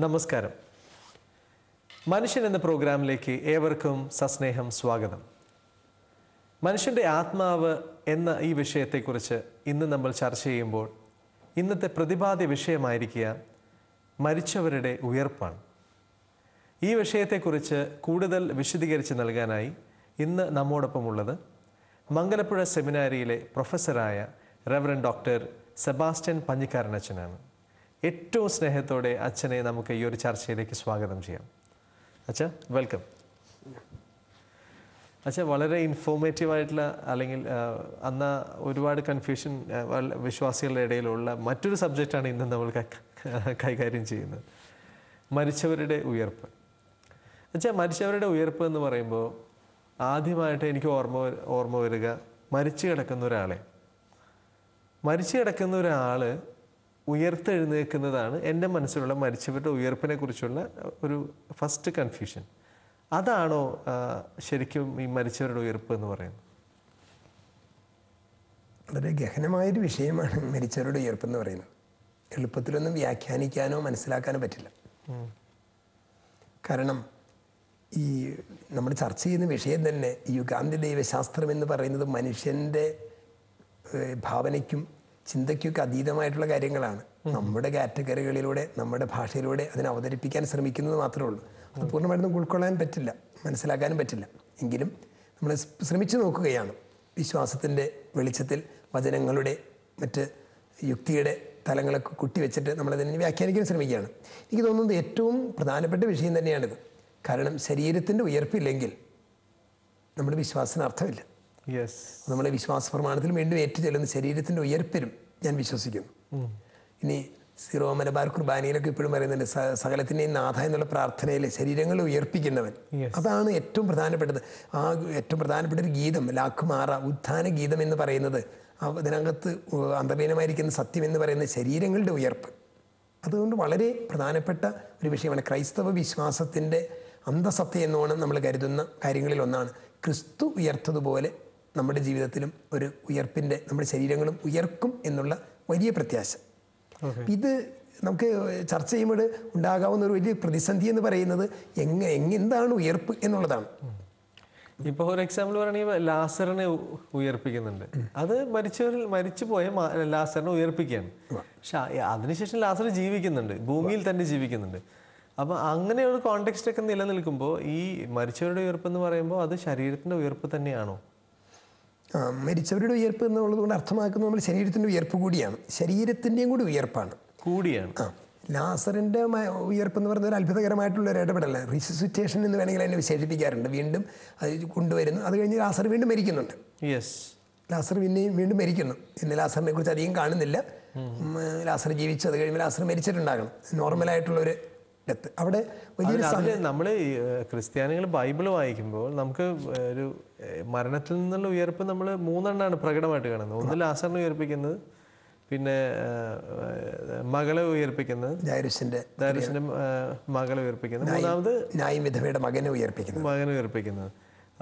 നമസ്കാരം. മനുഷ്യൻ എന്ന പ്രോഗ്രാമിലേക്ക് ഏവർക്കും സസ്നേഹം സ്വാഗതം. മനുഷ്യന്റെ ആത്മാവ് എന്ന ഈ വിഷയത്തെക്കുറിച്ച് ഇന്ന് നമ്മൾ ചർച്ച ചെയ്യുമ്പോൾ ഇന്നത്തെ പ്രതിപാദ്യ വിഷയമായിരിക്കുക മരിച്ചവരുടെ ഉയർപ്പാണ്. ഈ വിഷയത്തെക്കുറിച്ച് കൂടുതൽ വിശദീകരിച്ച് നൽകാനായി ഇന്ന് നമ്മോടൊപ്പമുള്ളത് മംഗലപ്പുഴ സെമിനാരിയിലെ പ്രൊഫസറായ റെവറൻ ഡോക്ടർ സെബാസ്റ്റ്യൻ പഞ്ഞിക്കാരനച്ഛനാണ് ഏറ്റവും സ്നേഹത്തോടെ അച്ഛനെ നമുക്ക് ഈ ഒരു ചർച്ചയിലേക്ക് സ്വാഗതം ചെയ്യാം. അച്ഛ വെൽക്കം അച്ഛാ വളരെ ഇൻഫോർമേറ്റീവ് ആയിട്ടുള്ള അല്ലെങ്കിൽ അന്ന് ഒരുപാട് കൺഫ്യൂഷൻ വിശ്വാസികളുടെ ഇടയിലുള്ള മറ്റൊരു സബ്ജക്റ്റാണ് ഇന്ന് നമ്മൾ കൈകാര്യം ചെയ്യുന്നത്. മരിച്ചവരുടെ ഉയർപ്പ്. അച്ഛാ മരിച്ചവരുടെ ഉയർപ്പ് എന്ന് പറയുമ്പോൾ ആദ്യമായിട്ട് എനിക്ക് ഓർമ്മ ഓർമ്മ വരിക മരിച്ചു കിടക്കുന്ന ഒരാളെ. മരിച്ചു കിടക്കുന്ന ഒരാൾ ഉയർത്തെഴുന്നേൽക്കുന്നതാണ് എന്റെ മനസ്സിലുള്ള മരിച്ചവരുടെ ഉയർപ്പിനെ കുറിച്ചുള്ള ഒരു ഫസ്റ്റ് കൺഫ്യൂഷൻ അതാണോ ശരിക്കും ഈ മരിച്ചവരുടെ ഉയർപ്പ് എന്ന് പറയുന്നത്? വളരെ ഗഹനമായൊരു വിഷയമാണ് മരിച്ചവരുടെ ഉയർപ്പ് എന്ന് പറയുന്നത്. എളുപ്പത്തിലൊന്നും വ്യാഖ്യാനിക്കാനോ മനസ്സിലാക്കാനോ പറ്റില്ല. കാരണം ഈ നമ്മൾ ചർച്ച ചെയ്യുന്ന വിഷയം തന്നെ യുഗാന്തി ദൈവശാസ്ത്രം എന്ന് പറയുന്നത് മനുഷ്യന്റെ ഭാവനയ്ക്കും ചിന്തയ്ക്കൊക്കെ അതീതമായിട്ടുള്ള കാര്യങ്ങളാണ്. നമ്മുടെ കാറ്റഗറികളിലൂടെ നമ്മുടെ ഭാഷയിലൂടെ അതിനെ അവതരിപ്പിക്കാൻ ശ്രമിക്കുന്നത് മാത്രമേ ഉള്ളൂ. അത് പൂർണമായിട്ടും ഉൾക്കൊള്ളാൻ പറ്റില്ല മനസ്സിലാക്കാനും പറ്റില്ല. എങ്കിലും നമ്മൾ ശ്രമിച്ചു നോക്കുകയാണ്. വിശ്വാസത്തിന്റെ വെളിച്ചത്തിൽ വചനങ്ങളുടെ മറ്റ് യുക്തിയുടെ തലങ്ങളൊക്കെ കുട്ടിവെച്ചിട്ട് നമ്മളതിനെ വ്യാഖ്യാനിക്കാൻ ശ്രമിക്കുകയാണ്. എനിക്ക് തോന്നുന്നത് ഏറ്റവും പ്രധാനപ്പെട്ട വിഷയം തന്നെയാണിത്. കാരണം ശരീരത്തിന്റെ ഉയർപ്പില്ലെങ്കിൽ നമ്മുടെ വിശ്വാസത്തിന് അർത്ഥമില്ല. നമ്മുടെ വിശ്വാസ പ്രമാണത്തിൽ വീണ്ടും ഏറ്റു ചെല്ലുന്ന ശരീരത്തിന്റെ ഉയർപ്പിലും ഞാൻ വിശ്വസിക്കുന്നു. ഇനി സിറോ മലബാർ കുർബാനയിലൊക്കെ ഇപ്പോഴും പറയുന്നുണ്ട് സകലത്തിന്റെയും നാഥ എന്നുള്ള പ്രാർത്ഥനയിൽ ശരീരങ്ങൾ ഉയർപ്പിക്കുന്നവൻ. അതാണ് ഏറ്റവും പ്രധാനപ്പെട്ടത്. ആ ഏറ്റവും പ്രധാനപ്പെട്ട ഒരു ഗീതം ലാഖുമാറ ഉത്ഥാന ഗീതം എന്ന് പറയുന്നത് അതിനകത്ത് അന്തർലീനമായിരിക്കുന്ന സത്യം എന്ന് പറയുന്ന ശരീരങ്ങളുടെ ഉയർപ്പ്. അതുകൊണ്ട് വളരെ പ്രധാനപ്പെട്ട ഒരു വിഷയമാണ് ക്രൈസ്തവ വിശ്വാസത്തിന്റെ അന്തസത്ത എന്നോണം നമ്മൾ കരുതുന്ന കാര്യങ്ങളിൽ ഒന്നാണ്. ക്രിസ്തു ഉയർത്തതുപോലെ നമ്മുടെ ജീവിതത്തിലും ഒരു ഉയർപ്പിന്റെ നമ്മുടെ ശരീരങ്ങളും ഉയർക്കും എന്നുള്ള വലിയ പ്രത്യാശ. ഇത് നമുക്ക് ചർച്ച ചെയ്യുമ്പോൾ ഉണ്ടാകാവുന്ന ഒരു വലിയ പ്രതിസന്ധി എന്ന് പറയുന്നത് എങ്ങ എന്താണ് ഉയർപ്പ് എന്നുള്ളതാണ്. ഇപ്പോൾ ഒരു എക്സാമ്പിൾ പറയുകയാണെങ്കിൽ ലാസറിനെ ഉയർപ്പിക്കുന്നുണ്ട്. അത് മരിച്ചവരിൽ മരിച്ചു പോയ ലാസറിനെ ഉയർപ്പിക്കുകയാണ്. പക്ഷെ അതിനുശേഷം ലാസർ ജീവിക്കുന്നുണ്ട്. ഭൂമിയിൽ തന്നെ ജീവിക്കുന്നുണ്ട്. അപ്പൊ ഒരു കോണ്ടെക്സ്റ്റ് ഒക്കെ നിലനിൽക്കുമ്പോൾ ഈ മരിച്ചവരുടെ ഉയർപ്പ് എന്ന് പറയുമ്പോൾ അത് ശരീരത്തിന്റെ ഉയർപ്പ് തന്നെയാണോ? മരിച്ചവരുടെ ഉയർപ്പ് എന്നുള്ളത് കൊണ്ട് അർത്ഥമാക്കുന്നത് നമ്മൾ ശരീരത്തിന്റെ ഉയർപ്പ് കൂടിയാണ്. ശരീരത്തിന്റെയും കൂടി ഉയർപ്പാണ്. കൂടിയാണ്. ആ ലാസറിന്റെ ഉയർപ്പ് എന്ന് പറയുന്നത് ഒരു അത്ഭുതകരമായിട്ടുള്ള ഒരു ഇടപെടലാണ്. റിസിസിറ്റേഷൻ എന്ന് വേണമെങ്കിൽ അതിനെ വിശേഷിപ്പിക്കാറുണ്ട്. വീണ്ടും അത് കൊണ്ടുവരുന്നു. അത് കഴിഞ്ഞ് ലാസർ വീണ്ടും മരിക്കുന്നുണ്ട്. യെസ് ലാസർ പിന്നെയും വീണ്ടും മരിക്കുന്നു. ഇന്ന് ലാസറിനെ കുറിച്ച് അധികം കാണുന്നില്ല. ലാസർ ജീവിച്ചു അത് കഴിയുമ്പോൾ ലാസർ മരിച്ചിട്ടുണ്ടാകണം. നോർമലായിട്ടുള്ള ഒരു ഡെത്ത് അവിടെ വലിയൊരു നമ്മൾ നമ്മൾ ക്രിസ്ത്യാനികൾ ബൈബിൾ വായിക്കുമ്പോൾ നമുക്ക് ഒരു മരണത്തിൽ നിന്നുള്ള ഉയർപ്പ് നമ്മൾ മൂന്നെണ്ണമാണ് പ്രകടമായിട്ട് കാണുന്നത്. ഒന്ന് ലാസറിനെ ഉയർപ്പിക്കുന്നത് പിന്നെ മകളെ ഉയർപ്പിക്കുന്നത് ജാരുസിന്റെ ദാരിസിന്റെ മകളെ ഉയർപ്പിക്കുന്നത്. മൂന്നാമത് ന്യായം വിധവയുടെ മകനെ ഉയർപ്പിക്കുന്നത്. മകനെ ഉയർപ്പിക്കുന്നത്.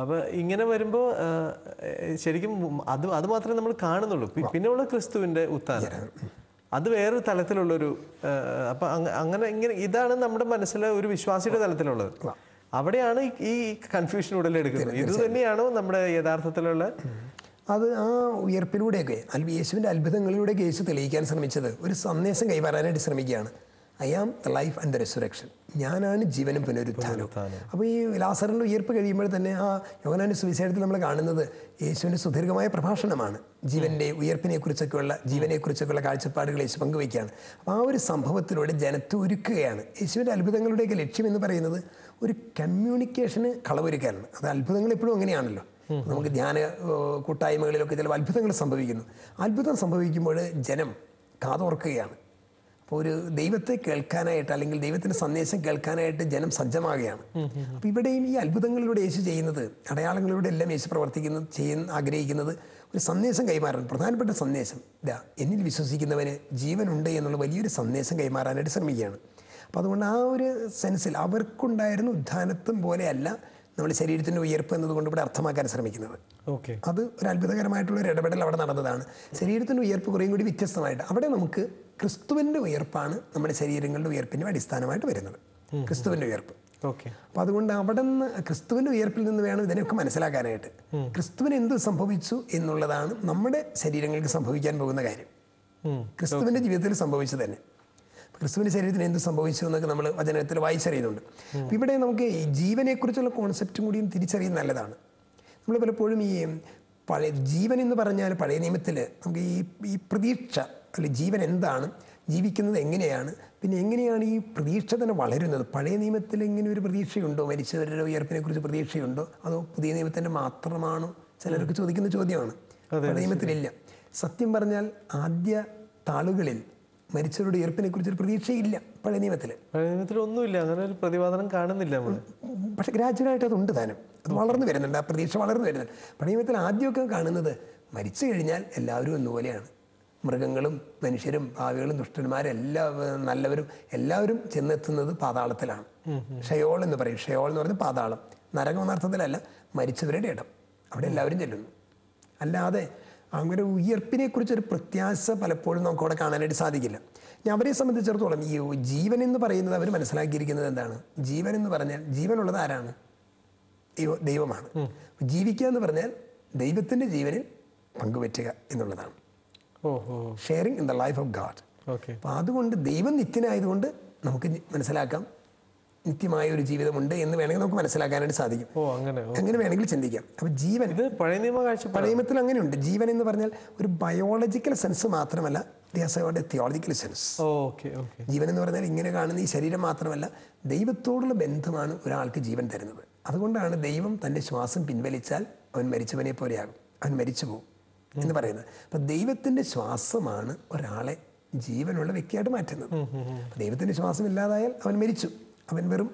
അപ്പൊ ഇങ്ങനെ വരുമ്പോൾ ശരിക്കും അത് അത് മാത്രമേ നമ്മൾ കാണുന്നുള്ളൂ. പിന്നെയുള്ള ക്രിസ്തുവിന്റെ ഉത്ഥാനം. അത് വേറൊരു തലത്തിലുള്ളൊരു അപ്പൊ അങ്ങ- അങ്ങനെ ഇങ്ങനെ ഇതാണ് നമ്മുടെ മനസ്സിലെ ഒരു വിശ്വാസിയുടെ തലത്തിലുള്ളത്. അവിടെയാണ് ഈ- കൺഫ്യൂഷൻ ഉടലെടുക്കുന്നത് ഇത് തന്നെയാണോ നമ്മുടെ യഥാർത്ഥത്തിലുള്ള അത് ആ ഉയർപ്പിലൂടെയൊക്കെ യേശുവിന്റെ അത്ഭുതങ്ങളിലൂടെ യേശു തെളിയിക്കാൻ ശ്രമിച്ചത് ഒരു സന്ദേശം കൈമാറാനായിട്ട് ശ്രമിക്കുകയാണ്. I am the life and the resurrection. ഞാനാണ് ജീവനും പുനരുത്ഥാനവും അപ്പോൾ ഈ ലാസറിന്റെ ഉയർപ്പ് കഴിയുമ്പോൾ തന്നെ ആ യോഗനാന്റെ സുവിശേഷത്തിൽ നമ്മൾ കാണുന്നത് യേശുവിന്റെ സുദീർഘമായ പ്രഭാഷണമാണ്. ജീവന്റെ ഉയർപ്പിനെക്കുറിച്ചൊക്കെയുള്ള ജീവനെക്കുറിച്ചൊക്കെയുള്ള കാഴ്ചപ്പാടുകൾ യേശു പങ്കുവയ്ക്കുകയാണ്. അപ്പോൾ ആ ഒരു സംഭവത്തിലൂടെ ജനത്തെ ഒരുക്കുകയാണ്. യേശുവിന്റെ അത്ഭുതങ്ങളുടെയൊക്കെ ലക്ഷ്യം എന്ന് പറയുന്നത് ഒരു കമ്മ്യൂണിക്കേഷന് കളവൊരുക്കാനാണ്. അത് അത്ഭുതങ്ങൾ എപ്പോഴും അങ്ങനെയാണല്ലോ. നമുക്ക് ധ്യാന കൂട്ടായ്മകളിലൊക്കെ ചില അത്ഭുതങ്ങൾ സംഭവിക്കുന്നു. അത്ഭുതം സംഭവിക്കുമ്പോൾ ജനം കാതോർക്കുകയാണ്. അപ്പോൾ ഒരു ദൈവത്തെ കേൾക്കാനായിട്ട് അല്ലെങ്കിൽ ദൈവത്തിന്റെ സന്ദേശം കേൾക്കാനായിട്ട് ജനം സജ്ജമാകുകയാണ്. അപ്പോൾ ഇവിടെയും ഈ അത്ഭുതങ്ങളിലൂടെ യേശു ചെയ്യുന്നത് അടയാളങ്ങളിലൂടെ എല്ലാം യേശു പ്രവർത്തിക്കുന്നത് ചെയ്യുന്ന ആഗ്രഹിക്കുന്നത് ഒരു സന്ദേശം കൈമാറാൻ പ്രധാനപ്പെട്ട സന്ദേശം. ഇതാ എന്നിൽ വിശ്വസിക്കുന്നവന് ജീവനുണ്ട് എന്നുള്ള വലിയൊരു സന്ദേശം കൈമാറാനായിട്ട് ശ്രമിക്കുകയാണ്. അപ്പോൾ അതുകൊണ്ട് ആ ഒരു സെൻസിൽ അവർക്കുണ്ടായിരുന്ന ഉദ്ധാനത്വം പോലെയല്ല നമ്മൾ ശരീരത്തിന്റെ ഉയർപ്പ് എന്നതുകൊണ്ട് ഇവിടെ അർത്ഥമാക്കാൻ ശ്രമിക്കുന്നത്. ഓക്കെ. അത് ഒരു അത്ഭുതകരമായിട്ടുള്ള ഒരു ഇടപെടൽ അവിടെ നടന്നതാണ്. ശരീരത്തിന്റെ ഉയർപ്പ് കുറേയും കൂടി വ്യത്യസ്തമായിട്ട് അവിടെ നമുക്ക് ക്രിസ്തുവിന്റെ ഉയർപ്പാണ് നമ്മുടെ ശരീരങ്ങളുടെ ഉയർപ്പിന്റെ അടിസ്ഥാനമായിട്ട് വരുന്നത്. ക്രിസ്തുവിന്റെ ഉയർപ്പ്. ഓക്കെ. അപ്പോൾ അതുകൊണ്ട് അവിടെ നിന്ന് ക്രിസ്തുവിന്റെ ഉയർപ്പിൽ നിന്ന് വേണം ഇതിനെയൊക്കെ മനസ്സിലാക്കാനായിട്ട്. ക്രിസ്തുവിന് എന്ത് സംഭവിച്ചു എന്നുള്ളതാണ് നമ്മുടെ ശരീരങ്ങൾക്ക് സംഭവിക്കാൻ പോകുന്ന കാര്യം. ക്രിസ്തുവിന്റെ ജീവിതത്തിൽ സംഭവിച്ചു തന്നെ. ക്രിസ്തുവിന്റെ ശരീരത്തിന് എന്ത് സംഭവിച്ചു എന്നൊക്കെ നമ്മൾ വചനത്തിൽ വായിച്ചറിയുന്നുണ്ട്. ഇവിടെ നമുക്ക് ഈ ജീവനെക്കുറിച്ചുള്ള കോൺസെപ്റ്റും കൂടിയും തിരിച്ചറിയുന്ന നല്ലതാണ്. നമ്മൾ പലപ്പോഴും ഈ പഴയ ജീവൻ എന്ന് പറഞ്ഞാൽ പഴയ നിയമത്തിൽ നമുക്ക് ഈ ഈ പ്രതീക്ഷ അല്ലെ ജീവൻ എന്താണ് ജീവിക്കുന്നത് എങ്ങനെയാണ് പിന്നെ എങ്ങനെയാണ് ഈ പ്രതീക്ഷ തന്നെ വളരുന്നത്? പഴയ നിയമത്തിൽ ഇങ്ങനെ ഒരു പ്രതീക്ഷയുണ്ടോ? മരിച്ചവരുടെ ഉയർപ്പിനെ കുറിച്ച് പ്രതീക്ഷയുണ്ടോ? അതോ പുതിയ നിയമത്തിന്റെ മാത്രമാണോ? ചിലർക്ക് ചോദിക്കുന്ന ചോദ്യമാണ്. പഴയ നിയമത്തിലില്ല. സത്യം പറഞ്ഞാൽ ആദ്യ താളുകളിൽ മരിച്ചവരുടെ ഉയർപ്പിനെ കുറിച്ചൊരു പ്രതീക്ഷയില്ല പഴയ നിയമത്തിൽ പഴയ നിയമത്തിൽ ഒന്നുമില്ല. അങ്ങനെ ഒരു പ്രതിപാദനം കാണുന്നില്ല നമ്മൾ പക്ഷെ ഗ്രാജുവലായിട്ട് അതുണ്ട് താനും. അത് വളർന്നു വരുന്നുണ്ട്. ആ പ്രതീക്ഷ വളർന്നു വരുന്നുണ്ട്. പഴയ നിയമത്തിൽ ആദ്യമൊക്കെ കാണുന്നത് മരിച്ചു കഴിഞ്ഞാൽ എല്ലാവരും ഒന്നുപോലെയാണ്. മൃഗങ്ങളും മനുഷ്യരും ഭാവികളും ദുഷ്ടന്മാരും എല്ലാ നല്ലവരും എല്ലാവരും ചെന്നെത്തുന്നത് പാതാളത്തിലാണ്. ഷയോൾ എന്ന് പറയും. ഷയോൾ എന്ന് പറയുന്നത് പാതാളം. നരകം എന്ന അർത്ഥത്തിലല്ല മരിച്ചവരുടെ ഇടം. അവിടെ എല്ലാവരും ചെല്ലുന്നു. അല്ലാതെ അങ്ങനെ ഉയർപ്പിനെ കുറിച്ചൊരു പ്രത്യാശ പലപ്പോഴും നമുക്ക് അവിടെ കാണാനായിട്ട് സാധിക്കില്ല. ഞാൻ അവരെ സംബന്ധിച്ചിടത്തോളം ഈ ജീവൻ എന്ന് പറയുന്നത് അവർ മനസ്സിലാക്കിയിരിക്കുന്നത് എന്താണ്? ജീവൻ എന്ന് പറഞ്ഞാൽ ജീവനുള്ളത് ആരാണ്? ദൈവ- ദൈവമാണ്. ജീവിക്കുക എന്ന് പറഞ്ഞാൽ ദൈവത്തിന്റെ ജീവനിൽ പങ്കുപറ്റുക എന്നുള്ളതാണ്. Sharing in the life of God അപ്പോൾ അതുകൊണ്ട് ദൈവം നിത്യനായതുകൊണ്ട് നമുക്ക് മനസ്സിലാക്കാം. നിത്യമായ ഒരു ജീവിതമുണ്ട് എന്ന് വേണമെങ്കിൽ നമുക്ക് മനസ്സിലാക്കാനായിട്ട് സാധിക്കും. ഓ അങ്ങനെ വേണമെങ്കിൽ ചിന്തിക്കാം. അപ്പോൾ ജീവൻ ഇത് പഴയ നിയമ കാഴ്ചപ്പാട് പഴയമത്തിൽ അങ്ങനെയുണ്ട്. ജീവൻ എന്ന് പറഞ്ഞാൽ ഒരു ബയോളജിക്കൽ സെൻസ് മാത്രമല്ല ദിയാസയുടെ തിയോളജിക്കൽ സെൻസ് ജീവൻ എന്ന് പറഞ്ഞാൽ ഇങ്ങനെ കാണുന്ന ഈ ശരീരം മാത്രമല്ല ദൈവത്തോടുള്ള ബന്ധമാണ് ഒരാൾക്ക് ജീവൻ തരുന്നത്. അതുകൊണ്ടാണ് ദൈവം തന്റെ ശ്വാസം പിൻവലിച്ചാൽ അവൻ മരിച്ചവനെ പോലെയാകും. അവൻ മരിച്ചു പോകും എന്ന് പറയുന്നത്. അപ്പം ദൈവത്തിന്റെ ശ്വാസമാണ് ഒരാളെ ജീവനുള്ള വ്യക്തിയായിട്ട് മാറ്റുന്നത്. ദൈവത്തിന്റെ ദൈവത്തിന്റെ ശ്വാസം ഇല്ലാതായാൽ അവൻ മരിച്ചു. അവൻ വെറും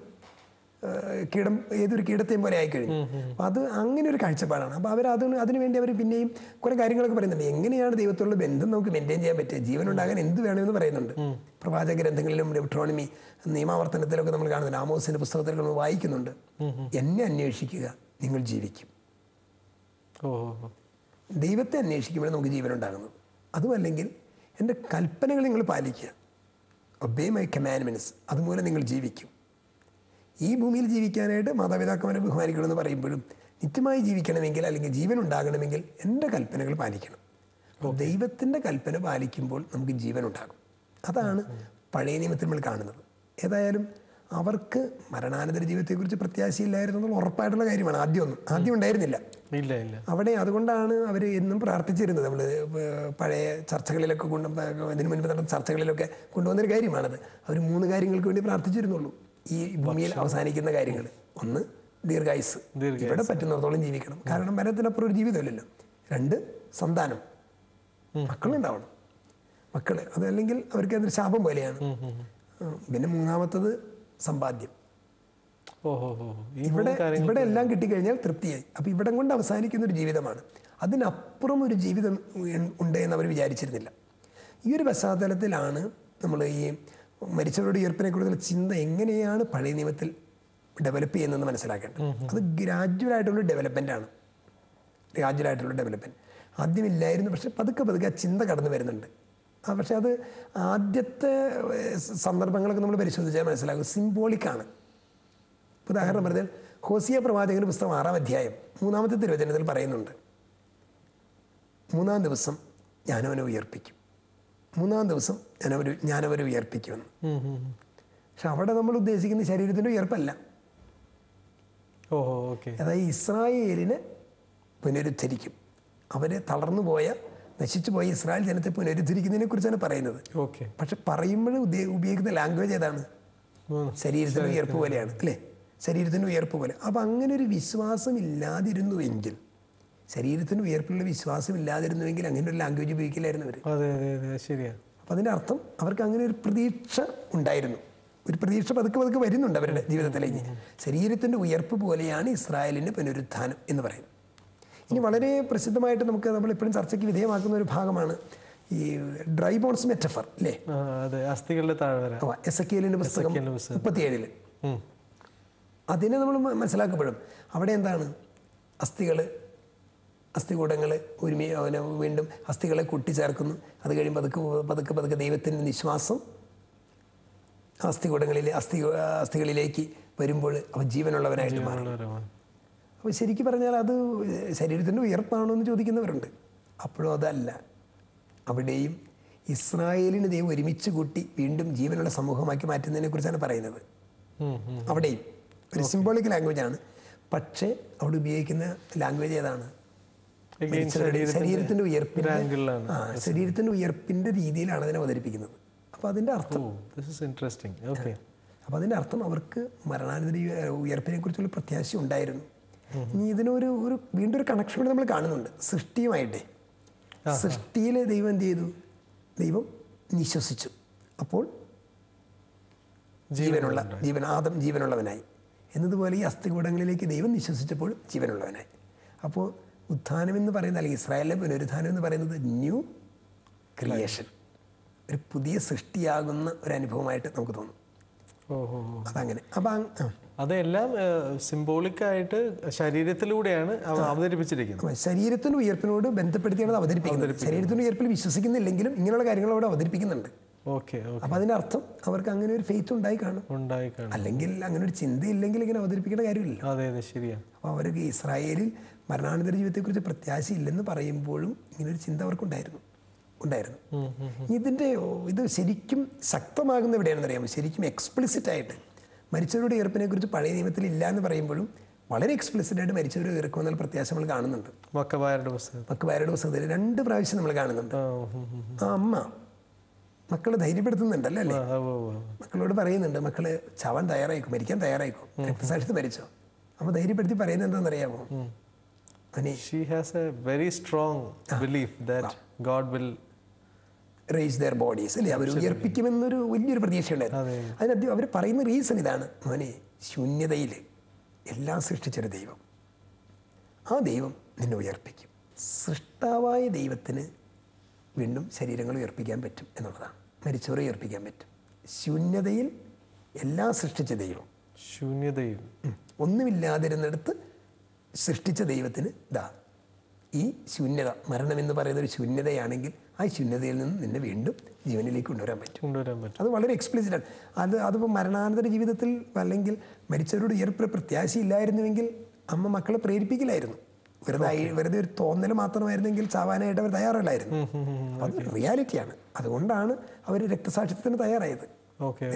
കീടം ഏതൊരു കീടത്തെയും പോലെ ആയിക്കഴിഞ്ഞു. അപ്പോൾ അത് അങ്ങനെ ഒരു കാഴ്ചപ്പാടാണ്. അപ്പോൾ അവർ അതിന് അതിനുവേണ്ടി അവർ പിന്നെയും കുറേ കാര്യങ്ങളൊക്കെ പറയുന്നുണ്ട്. എങ്ങനെയാണ് ദൈവത്തോടുള്ള ബന്ധം നമുക്ക് മെയിന്റെയിൻ ചെയ്യാൻ പറ്റുക? ജീവനുണ്ടാകാൻ എന്ത് വേണമെന്ന് പറയുന്നുണ്ട്. പ്രവാചക ഗ്രന്ഥങ്ങളിലും ഡെപ്ട്രോണമി നിയമാവർത്തനത്തിലൊക്കെ നമ്മൾ കാണുന്നുണ്ട്. ആമോസിന്റെ പുസ്തകത്തിലൊക്കെ നമ്മൾ വായിക്കുന്നുണ്ട്. എന്നെ അന്വേഷിക്കുക നിങ്ങൾ ജീവിക്കും. ദൈവത്തെ അന്വേഷിക്കുമ്പോഴേ നമുക്ക് ജീവൻ ഉണ്ടാകുന്നു. അതുമല്ലെങ്കിൽ എന്റെ കൽപ്പനകൾ നിങ്ങൾ പാലിക്കുക. ഒബേ മൈ കമാൻമെന്റ്സ് അതുമൂലം നിങ്ങൾ ജീവിക്കും. ഈ ഭൂമിയിൽ ജീവിക്കാനായിട്ട് മാതാപിതാക്കന്മാരെ ബഹുമാനിക്കണമെന്ന് പറയുമ്പോഴും നിത്യമായി ജീവിക്കണമെങ്കിൽ അല്ലെങ്കിൽ ജീവൻ ഉണ്ടാകണമെങ്കിൽ എന്റെ കൽപ്പനകൾ പാലിക്കണം. അപ്പോൾ ദൈവത്തിന്റെ കൽപ്പന പാലിക്കുമ്പോൾ നമുക്ക് ജീവൻ ഉണ്ടാകും. അതാണ് പഴയ നിയമത്തിൽ നമ്മൾ കാണുന്നത്. ഏതായാലും അവർക്ക് മരണാനന്തര ജീവിതത്തെക്കുറിച്ച് പ്രത്യാശയില്ലായിരുന്നു എന്നുള്ള ഉറപ്പായിട്ടുള്ള കാര്യമാണ്. ആദ്യമൊന്നും ആദ്യം ഉണ്ടായിരുന്നില്ല. ഇല്ല ഇല്ല. അവിടെ അതുകൊണ്ടാണ് അവർ എന്നും പ്രാർത്ഥിച്ചിരുന്നത്. നമ്മൾ പഴയ ചർച്ചകളിലൊക്കെ കൊണ്ട് ഇതിനു മുൻപ് നടന്ന ചർച്ചകളിലൊക്കെ കൊണ്ടുവന്നൊരു കാര്യമാണത്. അവർ മൂന്ന് കാര്യങ്ങൾക്ക് വേണ്ടി പ്രാർത്ഥിച്ചിരുന്നുള്ളൂ. ഈ ഭൂമിയിൽ അവസാനിക്കുന്ന കാര്യങ്ങൾ. ഒന്ന് ദീർഘായുസ്. ഇവിടെ പറ്റുന്നിടത്തോളം ജീവിക്കണം. കാരണം മരണത്തിനപ്പുറം ഒരു ജീവിതമില്ലല്ലോ. രണ്ട് സന്താനം. മക്കളുണ്ടാവണം. മക്കൾ. അതല്ലെങ്കിൽ അവർക്ക് അതൊരു ശാപം പോലെയാണ്. പിന്നെ മൂന്നാമത്തത് സമ്പാദ്യം. ഇവിടെ ഇവിടെ എല്ലാം കിട്ടിക്കഴിഞ്ഞാൽ തൃപ്തിയായി. അപ്പോൾ ഇവിടം കൊണ്ട് അവസാനിക്കുന്ന ഒരു ജീവിതമാണ്. അതിനപ്പുറം ഒരു ജീവിതം ഉണ്ട് എന്ന് അവർ വിചാരിച്ചിരുന്നില്ല. ഈ ഒരു പശ്ചാത്തലത്തിലാണ് നമ്മൾ ഈ മരിച്ചവരുടെ ഉയർപ്പിനെ കുറിച്ചുള്ള ചിന്ത എങ്ങനെയാണ് പഴയ നിയമത്തിൽ ഡെവലപ്പ് ചെയ്യുന്നതെന്ന് മനസ്സിലാക്കേണ്ടത്? അത് ഗ്രാജുവൽ ആയിട്ടുള്ള ഡെവലപ്മെന്റ് ആണ്. ഗ്രാജുവലായിട്ടുള്ള ഡെവലപ്മെന്റ് ആദ്യമില്ലായിരുന്നു പക്ഷെ പതുക്കെ പതുക്കെ ആ ചിന്ത കടന്നു വരുന്നുണ്ട്. ആ പക്ഷെ അത് ആദ്യത്തെ സന്ദർഭങ്ങളൊക്കെ നമ്മൾ പരിശോധിച്ചാൽ മനസ്സിലാകും. സിംബോളിക്കാണ് ഉദാഹരണം പറഞ്ഞാൽ ഹോസിയ പ്രവാചകന്റെ പുസ്തകം ആറാം അധ്യായം മൂന്നാമത്തെ തിരുവചനത്തിൽ പറയുന്നുണ്ട് മൂന്നാം ദിവസം ഞാനവനെ ഉയർപ്പിക്കും. മൂന്നാം ദിവസം ഞാനവർ ഞാനവരെ ഉയർപ്പിക്കുമെന്ന്. പക്ഷെ അവിടെ നമ്മൾ ഉദ്ദേശിക്കുന്ന ശരീരത്തിന്റെ ഉയർപ്പല്ല. ഓഹോ ഓ ഓക്കെ. അതായത് ഇസ്രായേലിനെ പുനരുദ്ധരിക്കും. അവരെ തളർന്നു പോയ നശിച്ചു പോയ ഇസ്രായേൽ ജനത്തെ പുനരുദ്ധരിക്കുന്നതിനെ കുറിച്ചാണ് പറയുന്നത്. ഓക്കെ. പക്ഷെ പറയുമ്പോൾ ഉപയോഗിക്കുന്ന ലാംഗ്വേജ് ഏതാണ്? ശരീരത്തിന്റെ ഉയർപ്പ് പോലെയാണ് അല്ലേ? ശരീരത്തിന്റെ ഉയർപ്പ് പോലെ. അപ്പം അങ്ങനെ ഒരു വിശ്വാസം ഇല്ലാതിരുന്നുവെങ്കിൽ ശരീരത്തിന്റെ ഉയർപ്പിലുള്ള വിശ്വാസം ഇല്ലാതിരുന്നുവെങ്കിൽ അങ്ങനെ ഒരു ലാംഗ്വേജ് ഉപയോഗിക്കില്ലായിരുന്നു അവർ അതെ അതെ അതെ ശരിയാ. അപ്പം അതിന്റെ അർത്ഥം അവർക്ക് അങ്ങനെ ഒരു പ്രതീക്ഷ ഉണ്ടായിരുന്നു. ഒരു പ്രതീക്ഷ പതുക്കെ പതുക്കെ വരുന്നുണ്ട് അവരുടെ ജീവിതത്തിലേക്ക് ശരീരത്തിന്റെ ഉയർപ്പ് പോലെയാണ് ഇസ്രായേലിന്റെ പുനരുത്ഥാനം എന്ന് പറയുന്നത്. ഇനി വളരെ പ്രസിദ്ധമായിട്ട് നമുക്ക് നമ്മൾ എപ്പോഴും ചർച്ചയ്ക്ക് വിധേയമാക്കുന്ന ഒരു ഭാഗമാണ് ഈ ഡ്രൈ ബോൺസ് മെറ്റഫർ അല്ലേ അസ്ഥികളുടെ താഴ്വര. എസ് എ കെലിന്റെ പുസ്തകം. മുപ്പത്തിയേഴിൽ. അതിനെ നമ്മൾ മനസ്സിലാക്കപ്പെടും. അവിടെ എന്താണ്? അസ്ഥികൾ അസ്ഥികൂടങ്ങൾ ഒരുമി അവനെ വീണ്ടും അസ്ഥികളെ കൂട്ടിച്ചേർക്കുന്നു. അത് കഴിയുമ്പോൾ പതുക്കെ പതുക്കെ പതുക്കെ ദൈവത്തിന്റെ നിശ്വാസം ആ അസ്ഥികൂടങ്ങളിൽ അസ്ഥി അസ്ഥികളിലേക്ക് വരുമ്പോൾ അവ ജീവനുള്ളവരായിട്ട് മാറും. അപ്പോൾ ശരിക്കും പറഞ്ഞാൽ അത് ശരീരത്തിന്റെ ഉയർപ്പാണോ എന്ന് ചോദിക്കുന്നവരുണ്ട്. അപ്പോഴും അതല്ല. അവിടെയും ഇസ്രായേലിന് ദൈവം ഒരുമിച്ച് കൂട്ടി വീണ്ടും ജീവനുള്ള സമൂഹമാക്കി മാറ്റുന്നതിനെ കുറിച്ചാണ് പറയുന്നത്. അവിടെയും ഒരു സിംബോളിക് ലാംഗ്വേജ് ആണ്. പക്ഷേ അവിടെ ഉപയോഗിക്കുന്ന ലാംഗ്വേജ് ഏതാണ്? ശരീരത്തിന്റെ ഉയർപ്പിന്റെ ശരീരത്തിന്റെ ഉയർപ്പിന്റെ രീതിയിലാണ് അതിനെ അവതരിപ്പിക്കുന്നത്. അപ്പോൾ അതിന്റെ അർത്ഥം ഇൻട്രസ്റ്റിംഗ് ഓക്കെ അപ്പോൾ അതിന്റെ അർത്ഥം അവർക്ക് മരണാനന്തര ഉയർപ്പിനെ കുറിച്ചുള്ള പ്രത്യാശ ഉണ്ടായിരുന്നു. ഇനി ഇതിനൊരു ഒരു വീണ്ടും ഒരു കണക്ഷൻ കൂടി നമ്മൾ കാണുന്നുണ്ട്. സൃഷ്ടിയുമായിട്ടേ. സൃഷ്ടിയിലെ ദൈവം എന്ത് ചെയ്തു? ദൈവം നിശ്വസിച്ചു. അപ്പോൾ ജീവനുള്ള ജീവൻ ആദം ജീവനുള്ളവനായി. എന്നതുപോലെ ഈ അസ്ഥികൂടങ്ങളിലേക്ക് ദൈവം നിശ്വസിച്ചപ്പോൾ ജീവനുള്ളവനായി. അപ്പോൾ ഉത്ഥാനം എന്ന് പറയുന്നത് അല്ലെങ്കിൽ ഇസ്രായേലിലെ പുനരുത്ഥാനം എന്ന് പറയുന്നത് ന്യൂ ക്രിയേഷൻ. ഒരു പുതിയ സൃഷ്ടിയാകുന്ന ഒരു അനുഭവമായിട്ട് നമുക്ക് തോന്നും. ഓഹോ. അതങ്ങനെ. അപ്പം അതെല്ലാം സിംബോളിക്കായിട്ട് ശരീരത്തിലൂടെയാണ് അവതരിപ്പിച്ചിരിക്കുന്നത്. ശരീരത്തിന്റെ ഉയർപ്പിനോട് ബന്ധപ്പെടുത്തിയാണ് അവതരിപ്പിക്കുന്നത്. ശരീരത്തിന്റെ ഉയർപ്പിൽ വിശ്വസിക്കുന്നില്ലെങ്കിലും ഇങ്ങനെയുള്ള കാര്യങ്ങൾ അവിടെ അവതരിപ്പിക്കുന്നുണ്ട്. ഓക്കെ അപ്പം അതിന്റെ അർത്ഥം അവർക്ക് അങ്ങനെ ഒരു ഫെയ്ത്ത് ഉണ്ടായി കാണും. ഉണ്ടായി കാണും. അല്ലെങ്കിൽ അങ്ങനെ ഒരു ചിന്തയില്ലെങ്കിൽ ഇങ്ങനെ അവതരിപ്പിക്കേണ്ട കാര്യമില്ല. അതെ അതെ ശരിയാണ് അപ്പോൾ അവർക്ക് ഇസ്രായേലിൽ മരണാനന്തര ജീവിതത്തെക്കുറിച്ച് പ്രത്യാശയില്ലെന്ന് പറയുമ്പോഴും ഇങ്ങനെ ഒരു ചിന്ത അവർക്കുണ്ടായിരുന്നു. ഉണ്ടായിരുന്നു. ഇതിന്റെ ഇത് ശരിക്കും ശക്തമാകുന്ന എവിടെയാണെന്ന് അറിയാമോ? ശരിക്കും എക്സ്പ്ലിസിറ്റ് ആയിട്ട് മരിച്ചവരുടെ ഉയർപ്പിനെ കുറിച്ച് പഴയ നിയമത്തിൽ ഇല്ല എന്ന് പറയുമ്പോഴും വളരെ എക്സ്പ്ലിസിറ്റ് ആയിട്ട് മരിച്ചവർ ഉയർക്കുമെന്നുള്ള പ്രത്യാശ നമ്മൾ കാണുന്നുണ്ട്. മക്കബായരുടെ പുസ്തകം പുസ്തകത്തിൽ രണ്ട് പ്രാവശ്യം നമ്മൾ കാണുന്നുണ്ട്. ആ അമ്മ മക്കളെ ധൈര്യപ്പെടുത്തുന്നുണ്ടല്ലോ അല്ലേ. മക്കളോട് പറയുന്നുണ്ട് മക്കൾ ചവൻ തയ്യാറായിക്കും? മരിക്കാൻ തയ്യാറായിക്കും? രക്തസാക്ഷിത്ത് മരിച്ചോ? അപ്പൊ ധൈര്യപ്പെടുത്തി പറയുന്നത് എന്താണെന്നറിയാമോ? She has a very strong belief that God will raise their bodies അല്ലേ? അവർ ഉയർപ്പിക്കുമെന്നൊരു വലിയൊരു പ്രതീക്ഷയുണ്ടായിരുന്നു. അതെ. അതിനകത്ത് അവർ പറയുന്ന റീസൺ ഇതാണ്. മോനെ ശൂന്യതയിൽ എല്ലാം സൃഷ്ടിച്ചൊരു ദൈവം. ആ ദൈവം നിന്നെ ഉയർപ്പിക്കും. സൃഷ്ടാവായ ദൈവത്തിന് വീണ്ടും ശരീരങ്ങൾ ഉയർപ്പിക്കാൻ പറ്റും എന്നുള്ളതാണ്. മരിച്ചവരെ ഉയർപ്പിക്കാൻ പറ്റും. ശൂന്യതയിൽ എല്ലാം സൃഷ്ടിച്ച ദൈവം. ശൂന്യതയിൽ. ഒന്നുമില്ലാതിരുന്നിടത്ത് സൃഷ്ടിച്ച ദൈവത്തിന് ദാ ഈ ശൂന്യത മരണം എന്ന് പറയുന്ന ഒരു ശൂന്യതയാണെങ്കിൽ ആ ശൂന്യതയിൽ നിന്ന് നിന്നെ വീണ്ടും ജീവനിലേക്ക് കൊണ്ടുവരാൻ പറ്റും. കൊണ്ടുവരാൻ പറ്റും. അത് വളരെ എക്സ്പ്ലിസിറ്റ് ആണ്. അത് അതിപ്പോൾ മരണാനന്തര ജീവിതത്തിൽ അല്ലെങ്കിൽ മരിച്ചവരോട് ഉയർപ്പ് പ്രത്യാശയില്ലായിരുന്നുവെങ്കിൽ അമ്മ മക്കളെ പ്രേരിപ്പിക്കില്ലായിരുന്നു. വെറുതെ വെറുതെ ഒരു തോന്നൽ മാത്രമായിരുന്നെങ്കിൽ ചാവാനായിട്ട് അവർ തയ്യാറല്ലായിരുന്നു. അത് റിയാലിറ്റിയാണ് അതുകൊണ്ടാണ് അവർ രക്തസാക്ഷിത്വത്തിന് തയ്യാറായത്.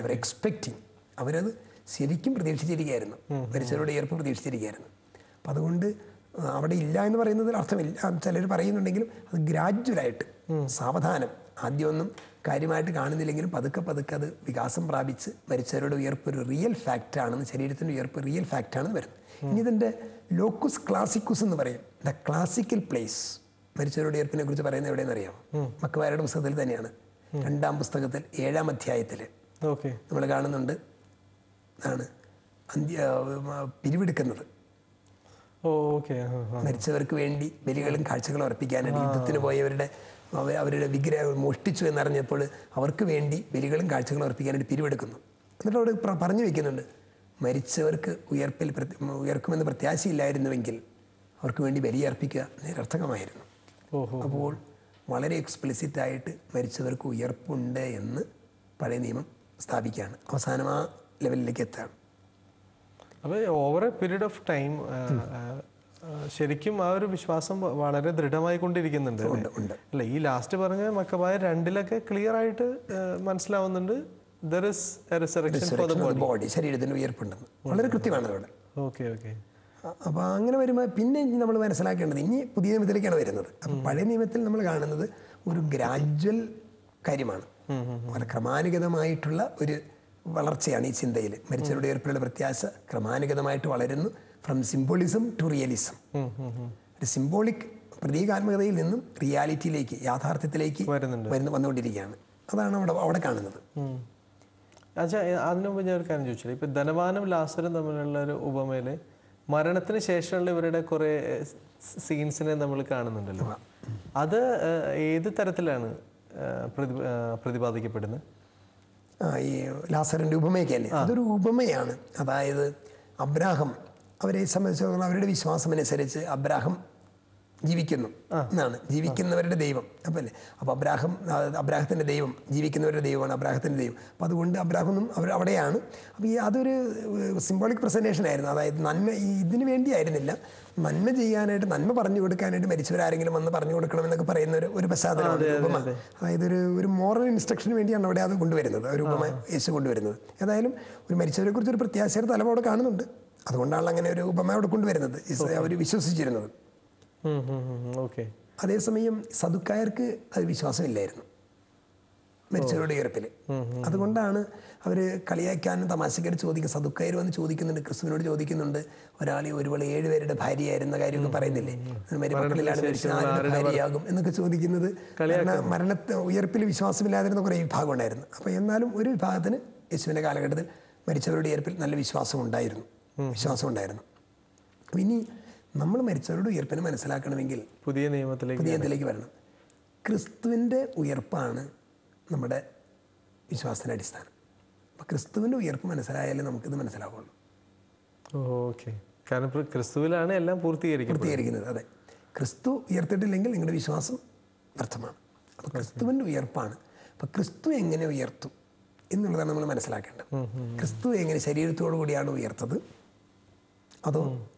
അവർ എക്സ്പെക്റ്റിങ് അവരത് ശരിക്കും പ്രതീക്ഷിച്ചിരിക്കുകയായിരുന്നു. മരിച്ചവരുടെ ഏർപ്പ് പ്രതീക്ഷിച്ചിരിക്കുകയായിരുന്നു. അപ്പം അതുകൊണ്ട് അവിടെ ഇല്ല എന്ന് പറയുന്നതിൽ അർത്ഥമില്ല. ചിലർ പറയുന്നുണ്ടെങ്കിലും അത് ഗ്രാജ്വലായിട്ട് സാവധാനം. ആദ്യമൊന്നും കാര്യമായിട്ട് കാണുന്നില്ലെങ്കിലും പതുക്കെ പതുക്കെ അത് വികാസം പ്രാപിച്ച് മരിച്ചവരുടെ ഉയർപ്പ് ഒരു റിയൽ ഫാക്റ്റ് ആണെന്ന് ശരീരത്തിന്റെ ഉയർപ്പ് റിയൽ ഫാക്റ്റ് ആണെന്ന് വരുന്നത് ഇനി ഇതിന്റെ ലോക്കുസ് ക്ലാസിക്കുസ് എന്ന് പറയും. ദ ക്ലാസിക്കൽ പ്ലേസ് മരിച്ചവരുടെ ഉയർപ്പിനെ കുറിച്ച് പറയുന്നത് എവിടെയെന്ന് അറിയാം മക്കവാരുടെ പുസ്തകത്തിൽ തന്നെയാണ്. രണ്ടാം പുസ്തകത്തിൽ ഏഴാം അധ്യായത്തിൽ ഓക്കെ. നമ്മൾ കാണുന്നുണ്ട്. ആണ് അന്ത്യ പിരിവെടുക്കുന്നത്. മരിച്ചവർക്ക് വേണ്ടി ബലികളും കാഴ്ചകളും അർപ്പിക്കാനായിട്ട് യുദ്ധത്തിന് പോയവരുടെ അവരുടെ വിഗ്രഹം മോഷ്ടിച്ചു എന്നറിഞ്ഞപ്പോൾ അവർക്ക് വേണ്ടി ബലികളും കാഴ്ചകളും അർപ്പിക്കാനായിട്ട് പിരിവെടുക്കുന്നു. എന്നിട്ട് അവിടെ പറഞ്ഞു വെക്കുന്നുണ്ട് മരിച്ചവർക്ക് ഉയർപ്പിൽ ഉയർക്കുമെന്ന് പ്രത്യാശയില്ലായിരുന്നുവെങ്കിൽ അവർക്ക് വേണ്ടി ബലി അർപ്പിക്കുക നിരർത്ഥകമായിരുന്നു. അപ്പോൾ വളരെ എക്സ്പ്ലിസിറ്റ് ആയിട്ട് മരിച്ചവർക്ക് ഉയർപ്പുണ്ട് എന്ന് പഴയ നിയമം സ്ഥാപിക്കുകയാണ്. അവസാനം ആ ലെവലിലേക്ക് എത്തുകയാണ്. അപ്പോൾ over a period of time ശരിക്കും ആ ഒരു വിശ്വാസം വളരെ ദൃഢമായി കൊണ്ടിരിക്കുന്നുണ്ട് അല്ലേ? ഈ ലാസ്റ്റ് പറഞ്ഞ മക്കബായ രണ്ടിലൊക്കെ ക്ലിയർ ആയിട്ട് മനസ്സിലാവുന്നുണ്ട്. There is resurrection for the body ശരീരത്തിന് ഉയർപ്പുണ്ടെന്ന് വളരെ കൃത്യമാണ് അവിടെ. ഓക്കെ ഓക്കെ അപ്പോൾ അങ്ങനെ വരുമ്പോൾ പിന്നെ നമ്മൾ മനസ്സിലാക്കേണ്ടത് ഇനി പുതിയ നിയമത്തിലേക്കാണ് വരുന്നത്. അപ്പം പഴയ നിയമത്തിൽ നമ്മൾ കാണുന്നത് ഒരു ഗ്രാജ്വൽ കാര്യമാണ്. വളരെ ക്രമാനുഗതമായിട്ടുള്ള ഒരു വളർച്ചയാണ് ഈ ചിന്തയിൽ മരിച്ചവരുടെ ഉയർപ്പിലുള്ള പ്രത്യാശ ക്രമാനുഗതമായിട്ട് വളരുന്നു. ഫ്രം സിംബോളിസം ടു റിയലിസം ഒരു സിംബോളിക് പ്രതീകാത്മകതയിൽ നിന്നും റിയാലിറ്റിയിലേക്ക് യാഥാർത്ഥ്യത്തിലേക്ക് വരുന്നു വന്നുകൊണ്ടിരിക്കുകയാണ്. അതാണ് അവിടെ അവിടെ കാണുന്നത്. അച്ഛാ അതിനു മുമ്പ് ഞാൻ ഒരു കാര്യം ചോദിച്ചില്ല ഇപ്പൊ ധനവാനും ലാസറും തമ്മിലുള്ള ഒരു ഉപമയിൽ മരണത്തിന് ശേഷമുള്ള ഇവരുടെ കുറെ സീൻസിനെ നമ്മൾ കാണുന്നുണ്ടല്ലോ. അത് ഏത് തരത്തിലാണ് പ്രതി- പ്രതിപാദിക്കപ്പെടുന്നത്? ഈ ലാസറിന്റെ ഉപമയൊക്കെ അല്ലേ? അതൊരു ഉപമയാണ്. അതായത് അബ്രാഹം അവരെ സംബന്ധിച്ചിടത്തോളം അവരുടെ വിശ്വാസം അനുസരിച്ച് അബ്രാഹം ജീവിക്കുന്നു. എന്നാണ് ജീവിക്കുന്നവരുടെ ദൈവം. അപ്പം അല്ലേ? അപ്പോൾ അബ്രാഹം അബ്രാഹത്തിന്റെ ദൈവം ജീവിക്കുന്നവരുടെ ദൈവമാണ് അബ്രാഹത്തിന്റെ ദൈവം. അപ്പോൾ അതുകൊണ്ട് അബ്രാഹമൊന്നും അവർ അവിടെയാണ്. അപ്പോൾ ഈ അതൊരു സിംബോളിക് പ്രസന്റേഷൻ ആയിരുന്നു. അതായത് നന്മ ഈ ഇതിന് വേണ്ടിയായിരുന്നില്ല. നന്മ ചെയ്യാനായിട്ട് നന്മ പറഞ്ഞു കൊടുക്കാനായിട്ട് മരിച്ചവരാരെങ്കിലും വന്ന് പറഞ്ഞു കൊടുക്കണമെന്നൊക്കെ പറയുന്ന ഒരു ഒരു പശ്ചാത്തലമാണ് ഉപമ അതായത് ഒരു ഒരു മോറൽ ഇൻസ്ട്രക്ഷന് വേണ്ടിയാണ് അവിടെ അത് കൊണ്ടുവരുന്നത്. ഒരു ഉപമ യേശു കൊണ്ടുവരുന്നത്. ഏതായാലും ഒരു മരിച്ചവരെക്കുറിച്ച് ഒരു പ്രത്യാശയുടെ തലമോടെ കാണുന്നുണ്ട്. അതുകൊണ്ടാണ് അങ്ങനെ ഒരു ഉപമ അവിടെ കൊണ്ടുവരുന്നത്. അവർ വിശ്വസിച്ചിരുന്നത്. അതേസമയം സദുക്കായർക്ക് അത് വിശ്വാസമില്ലായിരുന്നു. മരിച്ചവരുടെ ഉയർപ്പിൽ അതുകൊണ്ടാണ് അവർ കളിയാക്കാനും തമാശക്കാർ ചോദിക്കുക സദുക്കായർ വന്ന് ചോദിക്കുന്നുണ്ട് ക്രിസ്തുവിനോട് ചോദിക്കുന്നുണ്ട്. ഒരാൾ ഒരുപോലെ ഏഴുപേരുടെ ഭാര്യയായിരുന്ന കാര്യമൊക്കെ പറയുന്നില്ലേ? മരുമക്കളിലാണ് മരിച്ചത് ആരുടെ ഭാര്യയാകും എന്നൊക്കെ ചോദിക്കുന്നത് മരണത്തെ ഉയർപ്പിൽ വിശ്വാസമില്ലാതിരുന്ന കുറേ വിഭാഗം ഉണ്ടായിരുന്നു. അപ്പോൾ എന്നാലും ഒരു വിഭാഗത്തിന് യേശുവിന്റെ കാലഘട്ടത്തിൽ മരിച്ചവരുടെ ഉയർപ്പിൽ നല്ല വിശ്വാസം ഉണ്ടായിരുന്നു. വിശ്വാസം ഉണ്ടായിരുന്നു ഇനി നമ്മൾ മരിച്ചവരുടെ ഉയർപ്പിനെ മനസ്സിലാക്കണമെങ്കിൽ പുതിയ നിയമത്തിലേക്ക് പുതിയ നിയമത്തിലേക്ക് വരണം. ക്രിസ്തുവിന്റെ ഉയർപ്പാണ് നമ്മുടെ വിശ്വാസത്തിന്റെ അടിസ്ഥാനം. അപ്പോൾ ക്രിസ്തുവിന്റെ ഉയർപ്പ് മനസ്സിലായാലേ നമുക്കിത് മനസ്സിലാവുള്ളൂ. ഓക്കെ. കാരണം ഇപ്പോൾ ക്രിസ്തുവിലാണ് എല്ലാം പൂർത്തീകരിക്കുന്നത് പൂർത്തീകരിക്കുന്നത് അതെ. ക്രിസ്തു ഉയർത്തിട്ടില്ലെങ്കിൽ നിങ്ങളുടെ വിശ്വാസം വ്യർത്ഥമാണ്. അപ്പോൾ ക്രിസ്തുവിന്റെ ഉയർപ്പാണ്. അപ്പോൾ ക്രിസ്തു എങ്ങനെ ഉയർത്തു എന്നുള്ളതാണ് നമ്മൾ മനസ്സിലാക്കേണ്ടത്. ക്രിസ്തു എങ്ങനെ ശരീരത്തോടു കൂടിയാണ് ഉയർത്തത് അതോ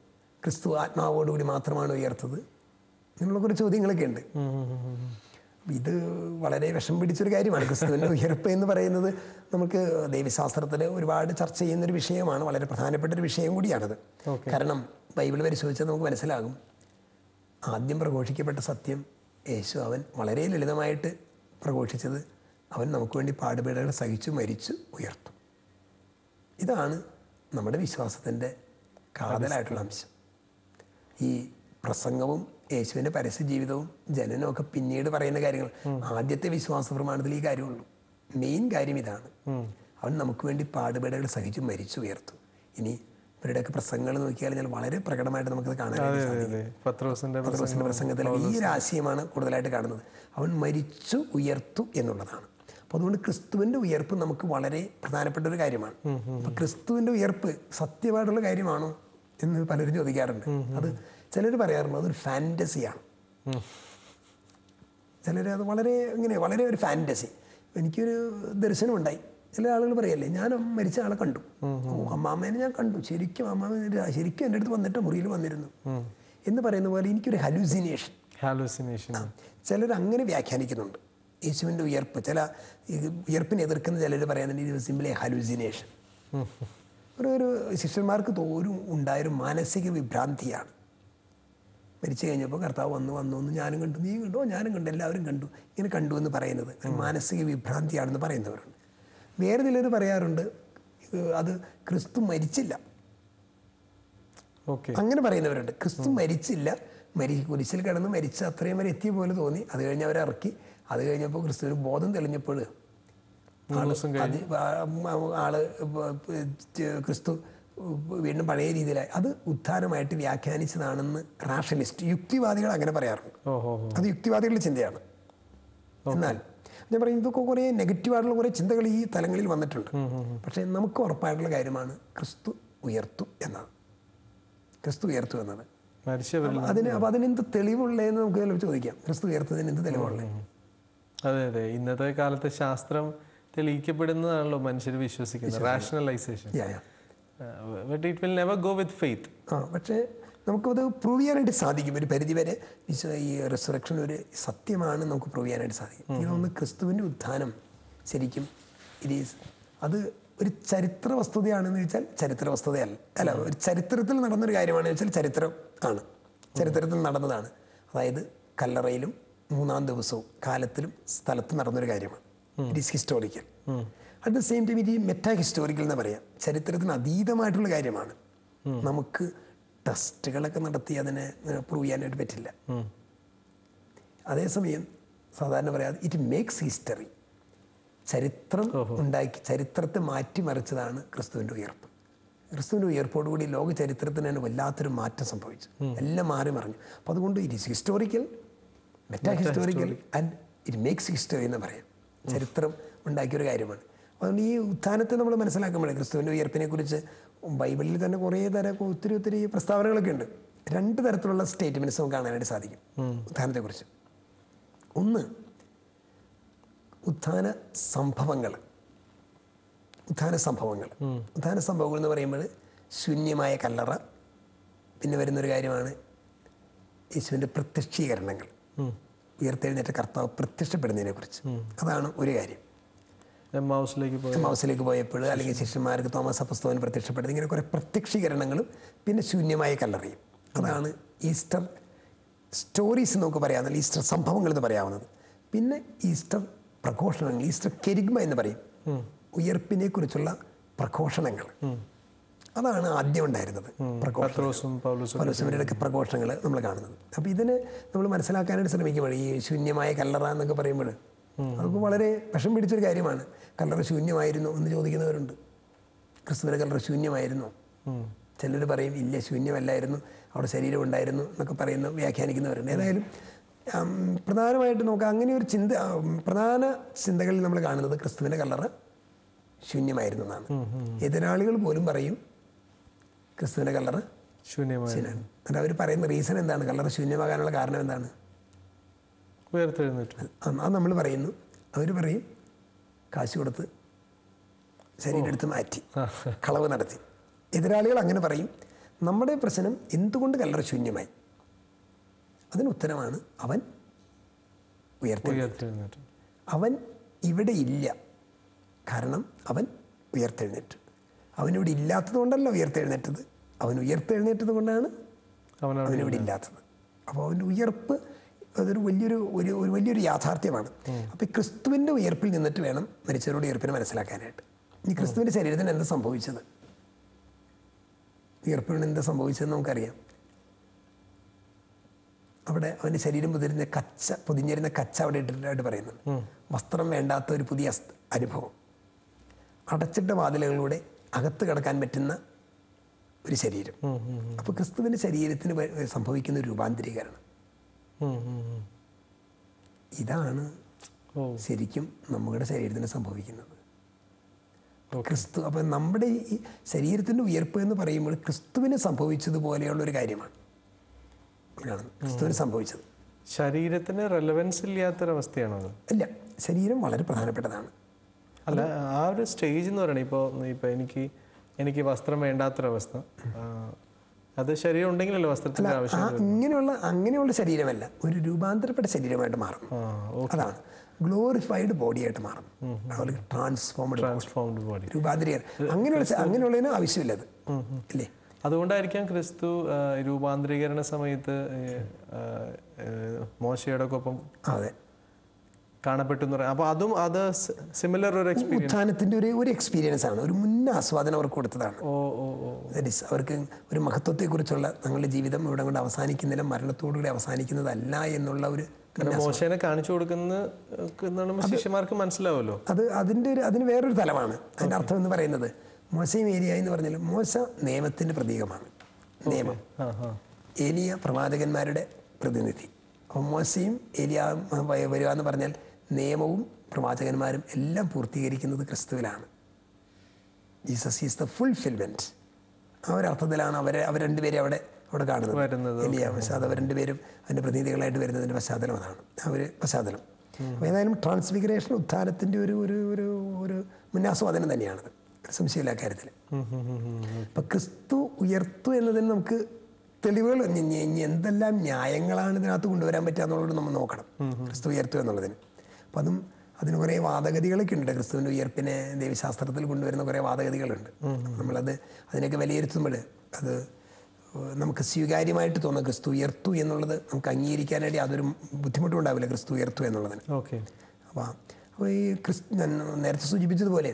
ക്രിസ്തു ആത്മാവോടുകൂടി മാത്രമാണ് ഉയർത്തത്? എന്നുള്ള കുറച്ച് ചോദ്യങ്ങളൊക്കെ ഉണ്ട് ഇത് വളരെ വിഷം പിടിച്ചൊരു കാര്യമാണ്. ക്രിസ്തുവിന്റെ ഉയർപ്പ് എന്ന് പറയുന്നത് നമുക്ക് ദേവിശാസ്ത്രത്തിൽ ഒരുപാട് ചർച്ച ചെയ്യുന്നൊരു വിഷയമാണ്. വളരെ പ്രധാനപ്പെട്ട ഒരു വിഷയം കൂടിയാണത്. കാരണം ബൈബിൾ പരിശോധിച്ചാൽ നമുക്ക് മനസ്സിലാകും. ആദ്യം പ്രഘോഷിക്കപ്പെട്ട സത്യം യേശു അവൻ വളരെ ലളിതമായിട്ട് പ്രഘോഷിച്ചത് അവൻ നമുക്ക് വേണ്ടി പാടുപീടുകൾ സഹിച്ചു മരിച്ചു ഉയർത്തും. ഇതാണ് നമ്മുടെ വിശ്വാസത്തിന്റെ കാതലായിട്ടുള്ള അംശം. ഈ പ്രസംഗവും യേശുവിന്റെ പരസ്യ ജീവിതവും ജനനവും ഒക്കെ പിന്നീട് പറയുന്ന കാര്യങ്ങൾ. ആദ്യത്തെ വിശ്വാസ പ്രമാണത്തിൽ ഈ കാര്യമുള്ളൂ. മെയിൻ കാര്യം ഇതാണ്. അവൻ നമുക്ക് വേണ്ടി പാടുപേടകൾ സഹിച്ചു മരിച്ചു ഉയർത്തു. ഇനി ഇവരുടെയൊക്കെ പ്രസംഗങ്ങൾ നോക്കിയാൽ ഞാൻ വളരെ പ്രകടമായിട്ട് നമുക്കത് കാണാൻ പത്രോസിന്റെ പ്രസംഗത്തിൽ ഈ ഒരു ആശയമാണ് കൂടുതലായിട്ട് കാണുന്നത്. അവൻ മരിച്ചു ഉയർത്തു എന്നുള്ളതാണ്. അപ്പോൾ അതുകൊണ്ട് ക്രിസ്തുവിന്റെ ഉയർപ്പ് നമുക്ക് വളരെ പ്രധാനപ്പെട്ട ഒരു കാര്യമാണ്. അപ്പോൾ ക്രിസ്തുവിന്റെ ഉയർപ്പ് സത്യമായിട്ടുള്ള കാര്യമാണോ? എന്ന് പലരും ചോദിക്കാറുണ്ട്. അത് ചിലർ പറയാറുണ്ട് അതൊരു ഫാന്റസിയാണ് ചിലർ അത് വളരെ ഇങ്ങനെ വളരെ ഒരു ഫാന്റസി എനിക്കൊരു ദർശനമുണ്ടായി. ചില ആളുകൾ പറയല്ലേ ഞാൻ മരിച്ച ആളെ കണ്ടു. ഓ അമ്മാമ്മേനെ ഞാൻ കണ്ടു. ശരിക്കും അമ്മാമ്മ ശരിക്കും എന്റെ അടുത്ത് വന്നിട്ട് മുറിയിൽ വന്നിരുന്നു. എന്ന് പറയുന്ന പോലെ എനിക്കൊരു ഹലൂസിനേഷൻ ഹാലൂസിനേഷൻ ചിലർ അങ്ങനെ വ്യാഖ്യാനിക്കുന്നുണ്ട്. യേശുവിന്റെ ഉയർപ്പ് ചില ഉയർപ്പിനെ എതിർക്കുന്ന ചിലർ പറയുന്നുണ്ട് ഇത് സിമ്പിളി ഹലൂസിനേഷൻ ഒരു ഒരു ശിഷ്യന്മാർക്ക് തോരും ഉണ്ടായൊരു മാനസിക വിഭ്രാന്തിയാണ്. മരിച്ചു കഴിഞ്ഞപ്പോൾ കർത്താവ് വന്നു വന്നു എന്ന് ഞാനും കണ്ടു നീ കണ്ടോ. ഞാനും കണ്ടു എല്ലാവരും കണ്ടു. ഇങ്ങനെ കണ്ടു എന്ന് പറയുന്നത് മാനസിക വിഭ്രാന്തിയാണെന്ന് പറയുന്നവരുണ്ട്. വേറെ ചിലർ പറയാറുണ്ട് അത് ക്രിസ്തു മരിച്ചില്ല. ഓക്കെ. അങ്ങനെ പറയുന്നവരുണ്ട്. ക്രിസ്തു മരിച്ചില്ല. മരി കുരിശിൽ കിടന്ന് മരിച്ച അത്രയും വരെ എത്തിയ പോലെ തോന്നി. അത് കഴിഞ്ഞ് അവരെ ഇറക്കി അത് കഴിഞ്ഞപ്പോൾ ഒരു ബോധം തെളിഞ്ഞപ്പോൾ ആൾ ക്രിസ്തു വീണ്ടും പഴയ രീതിയിലായി. അത് ഉദ്ധാരമായിട്ട് വ്യാഖ്യാനിച്ചതാണെന്ന് റാഷണലിസ്റ്റ് യുക്തിവാദികൾ അങ്ങനെ പറയാറുണ്ട്. അത് യുക്തിവാദികളുടെ ചിന്തയാണ്. എന്നാൽ ഞാൻ പറയും ഇതൊക്കെ കുറേ നെഗറ്റീവായിട്ടുള്ള കുറേ ചിന്തകൾ ഈ തലങ്ങളിൽ വന്നിട്ടുണ്ട്. പക്ഷേ നമുക്ക് ഉറപ്പായിട്ടുള്ള കാര്യമാണ് ക്രിസ്തു ഉയർത്തു എന്നാണ്. ക്രിസ്തു ഉയർത്തു എന്നത് മരിച്ചവരിൽ അതിന് അപ്പോൾ അതിനെന്ത് തെളിവുള്ളതെന്ന് നമുക്ക് ചോദിക്കാം ക്രിസ്തു ഉയർത്തതിന് എന്ത് തെളിവുള്ളത് അതെ അതെ. ഇന്നത്തെ കാലത്തെ ശാസ്ത്രം തെളിയിക്കപ്പെടുന്നതാണല്ലോ മനുഷ്യർ വിശ്വസിക്കുന്നത്. Rationalisation but it will never go with faith ആ പക്ഷേ നമുക്കത് പ്രൂവ് ചെയ്യാനായിട്ട് സാധിക്കും. ഒരു പരിധിവരെ വിശ്വ ഈ റിസറക്ഷൻ ഒരു സത്യമാണ് നമുക്ക് പ്രൂവ് ചെയ്യാനായിട്ട് സാധിക്കും. എനിക്ക് തോന്നുന്നു ക്രിസ്തുവിന്റെ ഉത്ഥാനം ശരിക്കും ഇറ്റ് ഈസ് അത് ഒരു ചരിത്ര വസ്തുതയാണെന്ന് ചോദിച്ചാൽ ചരിത്ര വസ്തുതയല്ല. അല്ല ഒരു ചരിത്രത്തിൽ നടന്നൊരു കാര്യമാണെന്ന് വെച്ചാൽ ചരിത്രം ആണ് ചരിത്രത്തിൽ നടന്നതാണ്. അതായത് കല്ലറയിലും മൂന്നാം ദിവസവും കാലത്തിലും സ്ഥലത്തും നടന്നൊരു കാര്യമാണ്. It is historical at the same time ഇത് മെറ്റാ ഹിസ്റ്റോറിക്കൽ എന്ന് പറയാം. ചരിത്രത്തിന് അതീതമായിട്ടുള്ള കാര്യമാണ്. നമുക്ക് ടെസ്റ്റുകളൊക്കെ നടത്തി അതിനെ പ്രൂവ് ചെയ്യാനായിട്ട് പറ്റില്ല. അതേസമയം സാധാരണ പറയാതെ ഇറ്റ് മേക്സ് ഹിസ്റ്ററി ചരിത്രം ഉണ്ടാക്കി ചരിത്രത്തെ മാറ്റിമറിച്ചതാണ് ക്രിസ്തുവിന്റെ ഉയർപ്പ്. ക്രിസ്തുവിന്റെ ഉയർപ്പോടുകൂടി ലോക ചരിത്രത്തിന് തന്നെ വല്ലാത്തൊരു മാറ്റം സംഭവിച്ചു. എല്ലാം മാറി മറിഞ്ഞു. അപ്പോൾ അതുകൊണ്ട് it is historical meta historical and it makes history എന്ന് പറയാം. ചരിത്രം ഉണ്ടാക്കിയൊരു കാര്യമാണ്. അതുകൊണ്ട് ഈ ഉത്ഥാനത്തെ നമ്മൾ മനസ്സിലാക്കുമ്പോഴേ ക്രിസ്തുവിന്റെ ഉയർപ്പിനെ കുറിച്ച് ബൈബിളിൽ തന്നെ കുറേ തരം ഒത്തിരി ഒത്തിരി പ്രസ്താവനകളൊക്കെ ഉണ്ട്. രണ്ട് തരത്തിലുള്ള സ്റ്റേറ്റ്മെന്റ്സ് നമുക്ക് കാണാനായിട്ട് സാധിക്കും ഉത്ഥാനത്തെക്കുറിച്ച്. ഒന്ന് ഉത്ഥാന സംഭവങ്ങൾ. ഉത്ഥാന സംഭവങ്ങൾ. ഉത്ഥാന സംഭവങ്ങൾ എന്ന് പറയുമ്പോൾ ശൂന്യമായ കല്ലറ പിന്നെ വരുന്നൊരു കാര്യമാണ് യേശുവിന്റെ പ്രത്യക്ഷീകരണങ്ങൾ. ഉയർത്തെഴുന്നേറ്റ കർത്താവ് പ്രത്യക്ഷപ്പെടുന്നതിനെ കുറിച്ച് അതാണ് ഒരു കാര്യം. മൗസിലേക്ക് പോയി ഹൗസിലേക്ക് പോയപ്പോൾ അല്ലെങ്കിൽ ശിഷ്യന്മാർക്ക് തോമസ് അപ്പസ്തോവൻ പ്രത്യക്ഷപ്പെടുന്നത് ഇങ്ങനെ കുറേ പ്രത്യക്ഷീകരണങ്ങളും പിന്നെ ശൂന്യമായ കല്ലറിയും. അതാണ് ഈസ്റ്റർ സ്റ്റോറീസ് നമുക്ക് പറയാവുന്നത് ഈസ്റ്റർ സംഭവങ്ങൾ എന്ന് പറയാവുന്നത്. പിന്നെ ഈസ്റ്റർ പ്രഘോഷണങ്ങൾ ഈസ്റ്റർ കെരിഗ്മ എന്ന് പറയും. ഉയർപ്പിനെ കുറിച്ചുള്ള പ്രഘോഷണങ്ങൾ. അതാണ് ആദ്യം ഉണ്ടായിരുന്നത് പ്രഘോഷണം പത്രോസും പൗലോസും പൗലോസിവരുടെയൊക്കെ പ്രഘോഷണങ്ങൾ നമ്മൾ കാണുന്നത്. അപ്പോൾ ഇതിന് നമ്മൾ മനസ്സിലാക്കാനായിട്ട് ശ്രമിക്കുമ്പോൾ ഈ ശൂന്യമായ കല്ലറ എന്നൊക്കെ പറയുമ്പോൾ അതൊക്കെ വളരെ വിഷം പിടിച്ചൊരു കാര്യമാണ്. കല്ലറ ശൂന്യമായിരുന്നു എന്ന് ചോദിക്കുന്നവരുണ്ട്. ക്രിസ്തുവിന്റെ കല്ലറ ശൂന്യമായിരുന്നു. ചിലർ പറയും ഇല്ല ശൂന്യമല്ലായിരുന്നു. അവിടെ ശരീരം ഉണ്ടായിരുന്നു എന്നൊക്കെ പറയുന്ന വ്യാഖ്യാനിക്കുന്നവരുണ്ട്. ഏതായാലും പ്രധാനമായിട്ട് നമുക്ക് അങ്ങനെ ഒരു ചിന്ത പ്രധാന ചിന്തകളിൽ നമ്മൾ കാണുന്നത് ക്രിസ്തുവിന്റെ കല്ലറ ശൂന്യമായിരുന്നു എന്നാണ്. എതിരാളികൾ പോലും പറയും ക്രിസ്തുവിന്റെ കളർ ശൂന്യമായി ശരിയാണ്. എന്നിട്ട് അവർ പറയുന്ന റീസൺ എന്താണ്? കളർ ശൂന്യമാകാനുള്ള കാരണം എന്താണ്? ഉയർത്തെഴുന്നേറ്റു. അത് നമ്മൾ പറയുന്നു. അവർ പറയും കാശ് കൊടുത്ത് ശരീരം എടുത്ത് മാറ്റി കളവ് നടത്തി. എതിരാളികൾ അങ്ങനെ പറയും നമ്മുടെ പ്രശ്നം എന്തുകൊണ്ട് കല്ലറ ശൂന്യമായി? അതിന് ഉത്തരമാണ് അവൻ ഉയർത്തി ഉയർത്തെഴുന്നേറ്റു. അവൻ ഇവിടെ ഇല്ല. കാരണം അവൻ ഉയർത്തെഴുന്നേറ്റു. അവനിവിടെ ഇല്ലാത്തത് കൊണ്ടല്ല ഉയർത്തെഴുന്നേറ്റത് അവൻ ഉയർത്തെഴുന്നേറ്റത് കൊണ്ടാണ് അവനവിടെ ഇല്ലാത്തത്. അപ്പോൾ അവന്റെ ഉയർപ്പ് അതൊരു വലിയൊരു ഒരു ഒരു വലിയൊരു യാഥാർത്ഥ്യമാണ്. അപ്പോൾ ഈ ക്രിസ്തുവിന്റെ ഉയർപ്പിൽ നിന്നിട്ട് വേണം മരിച്ചവരുടെ ഉയർപ്പിനെ മനസ്സിലാക്കാനായിട്ട്. ഈ ക്രിസ്തുവിന്റെ ശരീരത്തിന് എന്ത് സംഭവിച്ചത്? ഉയർപ്പിന് എന്താ സംഭവിച്ചതെന്ന് നമുക്കറിയാം. അവിടെ അവന്റെ ശരീരം പുതിരുന്ന കച്ച പൊതിഞ്ഞിരുന്ന കച്ച അവിടെ ഇട്ടിട്ടായിട്ട് പറയുന്നു വസ്ത്രം വേണ്ടാത്ത ഒരു പുതിയ അനുഭവം. അടച്ചിട്ട വാതിലുകളിലൂടെ അകത്ത് കിടക്കാൻ പറ്റുന്ന ഒരു ശരീരം. അപ്പോൾ ക്രിസ്തുവിന്റെ ശരീരത്തിന് സംഭവിക്കുന്ന ഒരു രൂപാന്തരീകരണം. ഇതാണ് ശരിക്കും നമ്മുടെ ശരീരത്തിന് സംഭവിക്കുന്നത്. ക്രിസ്തു അപ്പം നമ്മുടെ ഈ ശരീരത്തിന്റെ ഉയർപ്പ് എന്ന് പറയുമ്പോൾ ക്രിസ്തുവിന് സംഭവിച്ചതുപോലെയുള്ള ഒരു കാര്യമാണ്. ക്രിസ്തുവിന് സംഭവിച്ചത്. ശരീരത്തിന് റെലവൻസ് ഇല്ലാത്തൊരവസ്ഥയാണോ അല്ല ശരീരം വളരെ പ്രധാനപ്പെട്ടതാണ്. അല്ല ആ ഒരു സ്റ്റേജ് എന്ന് പറയണേ ഇപ്പോൾ ഇപ്പോൾ എനിക്ക് എനിക്ക് വസ്ത്രം വേണ്ടാത്തൊരവസ്ഥ. അത് ശരീരം ഉണ്ടെങ്കിലല്ലോ വസ്ത്രത്തിന്റെ ആവശ്യം ഇങ്ങനെയുള്ള അങ്ങനെയുള്ള ശരീരമല്ല. ഒരു രൂപാന്തരപ്പെട്ട ശരീരമായിട്ട് മാറും. അതാണ്. ഗ്ലോറിഫൈഡ് ബോഡിയായിട്ട് മാറും. അതുപോലെ ട്രാൻസ്ഫോംഡ് ട്രാൻസ്ഫോംഡ് ബോഡി രൂപാന്തരീകരണം. അങ്ങനെയുള്ള അങ്ങനെയുള്ളതിന് ആവശ്യമില്ലത് അല്ലേ? അതുകൊണ്ടായിരിക്കാം ക്രിസ്തു രൂപാന്തരീകരണ സമയത്ത് മോശയുടെ ഒപ്പം അതെ. കാണപ്പെട്ടു എന്ന് പറയാം. അപ്പോൾ അതും അത് സിമിലർ ഒരു എക്സ്പീരിയൻസ് ഉത്ഥാനത്തിന്റെ ഒരു ഒരു എക്സ്പീരിയൻസ് ആണ്. ഒരു മുൻ ആസ്വാദനം അവർക്ക് കൊടുത്തതാണ്. ഓ ഓ ഓ. അവർക്ക് ഒരു മഹത്വത്തെക്കുറിച്ചുള്ള തങ്ങളുടെ ജീവിതം ഇവിടെ കൊണ്ട് അവസാനിക്കുന്നില്ല മരണത്തോടുകൂടി അവസാനിക്കുന്നതല്ല എന്നുള്ള ഒരു മോശനെ കാണിച്ചു കൊടുക്കുന്ന ശിഷ്യമാർക്ക് ശിഷ്യന്മാർക്ക് മനസ്സിലാവുമല്ലോ അത് അതിന്റെ ഒരു അതിന് വേറൊരു തലമാണ്. അതിന്റെ അർത്ഥം എന്ന് പറയുന്നത് മോശയും ഏരിയ എന്ന് പറഞ്ഞാൽ മോശ നിയമത്തിന്റെ പ്രതീകമാണ്. നിയമം. ഏലിയ പ്രവാചകന്മാരുടെ പ്രതിനിധി. അപ്പോൾ മോശയും ഏലിയ വരിക എന്ന് പറഞ്ഞാൽ നിയമവും പ്രവാചകന്മാരും എല്ലാം പൂർത്തീകരിക്കുന്നത് ക്രിസ്തുവിലാണ്. ജീസസ് ഈസ് ദ ഫുൾഫിൽമെന്റ് ആ ഒരു അർത്ഥത്തിലാണ് അവരെ അവർ രണ്ടുപേരും അവിടെ അവിടെ കാണുന്നത്. ഏലിയ പശ്ചാത്തലം അവർ രണ്ടുപേരും അതിന്റെ പ്രതിനിധികളായിട്ട് വരുന്നതിന്റെ പശ്ചാത്തലം അതാണ്. ഒരു പശ്ചാത്തലം. അപ്പോൾ ഏതായാലും ട്രാൻസ്ഫിഗറേഷൻ ഉത്ഥാനത്തിന്റെ ഒരു ഒരു ഒരു ഒരു മുന്നാസ്വാദനം തന്നെയാണത് തന്നെയാണ് സംശയമില്ല കാര്യത്തിൽ. അപ്പം ക്രിസ്തു ഉയർത്തു എന്നതിന് നമുക്ക് തെളിവുകൾ എന്തെല്ലാം ന്യായങ്ങളാണ് ഇതിനകത്ത് കൊണ്ടുവരാൻ പറ്റുക എന്നുള്ളത് നമ്മൾ നോക്കണം. ക്രിസ്തു ഉയർത്തു എന്നുള്ളതിന്. അപ്പം അതും അതിന് കുറേ വാദഗതികളൊക്കെ ഉണ്ട്. ക്രിസ്തുവിന്റെ ഉയർപ്പിനെ ദേവിശാസ്ത്രത്തിൽ കൊണ്ടുവരുന്ന കുറേ വാദഗതികളുണ്ട്. നമ്മളത് അതിനൊക്കെ വിലയിരുത്തുമ്പോൾ അത് നമുക്ക് സ്വീകാര്യമായിട്ട് തോന്നുന്ന ക്രിസ്തു ഉയർത്തു എന്നുള്ളത് നമുക്ക് അംഗീകരിക്കാനായിട്ട് യാതൊരു ബുദ്ധിമുട്ടും ഉണ്ടാവില്ല ക്രിസ്തു ഉയർത്തു എന്നുള്ളതിന്. ഓക്കെ. അപ്പോൾ അപ്പോൾ ഈ ക്രിസ്തു ഞാൻ നേരത്തെ സൂചിപ്പിച്ചതുപോലെ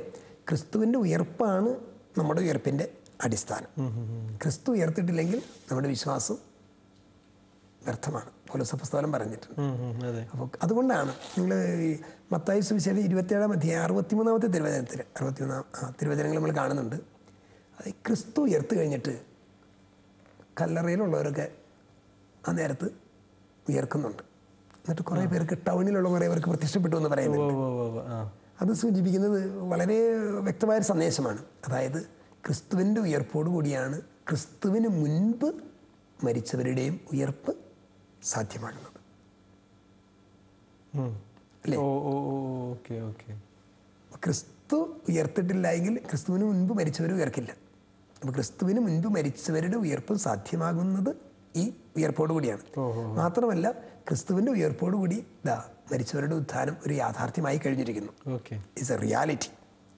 ക്രിസ്തുവിന്റെ ഉയർപ്പാണ് നമ്മുടെ ഉയർപ്പിന്റെ അടിസ്ഥാനം. ക്രിസ്തു ഉയർത്തിട്ടില്ലെങ്കിൽ നമ്മുടെ വിശ്വാസം വ്യർത്ഥമാണ്. പോലീസപ്പസ്തോലം പറഞ്ഞിട്ടുണ്ട്. അപ്പോൾ അതുകൊണ്ടാണ് നിങ്ങൾ ഈ മത്തായ സുവിശേഷം ഇരുപത്തിയേഴാം അധ്യായം അറുപത്തിമൂന്നാമത്തെ തിരുവചനത്തിൽ അറുപത്തിമൂന്നാം ആ തിരുവചനങ്ങൾ നമ്മൾ കാണുന്നുണ്ട്. അത് ക്രിസ്തു ഉയർത്ത് കഴിഞ്ഞിട്ട് കല്ലറയിലുള്ളവരൊക്കെ ആ നേരത്ത് ഉയർക്കുന്നുണ്ട്. എന്നിട്ട് കുറേ പേർക്ക് ടൗണിലുള്ള കുറേ പേർക്ക് പ്രത്യക്ഷപ്പെട്ടു എന്ന് ആ. അത് സൂചിപ്പിക്കുന്നത് വളരെ വ്യക്തമായ ഒരു സന്ദേശമാണ്. അതായത് ക്രിസ്തുവിന്റെ ഉയർപ്പോടു കൂടിയാണ് ക്രിസ്തുവിന് മുൻപ് മരിച്ചവരുടെയും ഉയർപ്പ് സാധ്യമാകുന്നത്. അല്ലേ? ക്രിസ്തു ഉയർത്തിട്ടില്ല എങ്കിൽ ക്രിസ്തുവിന് മുൻപ് മരിച്ചവർ ഉയർക്കില്ല. അപ്പോൾ ക്രിസ്തുവിന് മുൻപ് മരിച്ചവരുടെ ഉയർപ്പ് സാധ്യമാകുന്നത് ഈ ഉയർപ്പോടുകൂടിയാണ് മാത്രമല്ല ക്രിസ്തുവിന്റെ ഉയർപ്പോടുകൂടി ദാ മരിച്ചവരുടെ ഉദ്ധാനം ഒരു യാഥാർത്ഥ്യമായി കഴിഞ്ഞിരിക്കുന്നു. ഇറ്റ്സ് ഇസ് എ റിയാലിറ്റി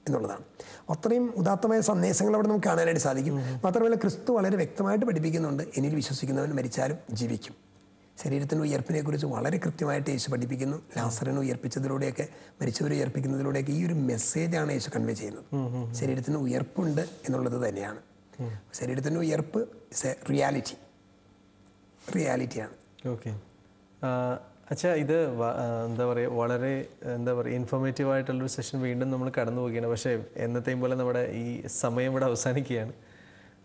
എന്നുള്ളതാണ്. അത്രയും ഉദാത്തമായ സന്ദേശങ്ങൾ അവിടെ നമുക്ക് കാണാനായിട്ട് സാധിക്കും. മാത്രമല്ല ക്രിസ്തു വളരെ വ്യക്തമായിട്ട് പഠിപ്പിക്കുന്നുണ്ട് എന്നിൽ വിശ്വസിക്കുന്നവൻ മരിച്ചാലും ജീവിക്കും. ശരീരത്തിന്റെ ഉയർപ്പിനെ കുറിച്ച് വളരെ കൃത്യമായിട്ട് യേശു പഠിപ്പിക്കുന്നു. ലാസറിനെ ഉയർപ്പിച്ചതിലൂടെയൊക്കെ മരിച്ചവരെ ഉയർപ്പിക്കുന്നതിലൂടെയൊക്കെ ഈ ഒരു മെസ്സേജാണ് യേശു കൺവേ ചെയ്യുന്നത്. ശരീരത്തിന് ഉയർപ്പുണ്ട് എന്നുള്ളത് തന്നെയാണ്. ശരീരത്തിന്റെ ഉയർപ്പ് ഇസ് എ റിയാലിറ്റി റിയാലിറ്റിയാണ് ഓക്കെ. അച്ഛാ ഇത് എന്താ പറയുക വളരെ എന്താ പറയുക ഇൻഫോർമേറ്റീവ് ആയിട്ടുള്ളൊരു സെഷൻ വീണ്ടും നമ്മൾ കടന്നു പോവുകയാണ് പക്ഷേ എന്നത്തെയും പോലെ നമ്മുടെ ഈ സമയം ഇവിടെ അവസാനിക്കുകയാണ്.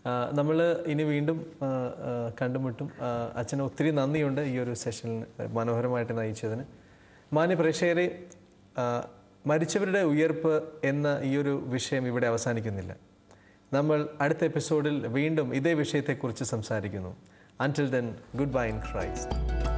നമ്മൾ ഇനി വീണ്ടും കണ്ടുമുട്ടും. അച്ഛന് ഒത്തിരി നന്ദിയുണ്ട് ഈ ഒരു സെഷനിൽ മനോഹരമായിട്ട് നയിച്ചതിന്. മാന്യ പ്രേക്ഷകരെ മരിച്ചവരുടെ ഉയർപ്പ് എന്ന ഈ ഒരു വിഷയം ഇവിടെ അവസാനിക്കുന്നില്ല. നമ്മൾ അടുത്ത എപ്പിസോഡിൽ വീണ്ടും ഇതേ വിഷയത്തെക്കുറിച്ച് സംസാരിക്കുന്നു. Until then goodbye in Christ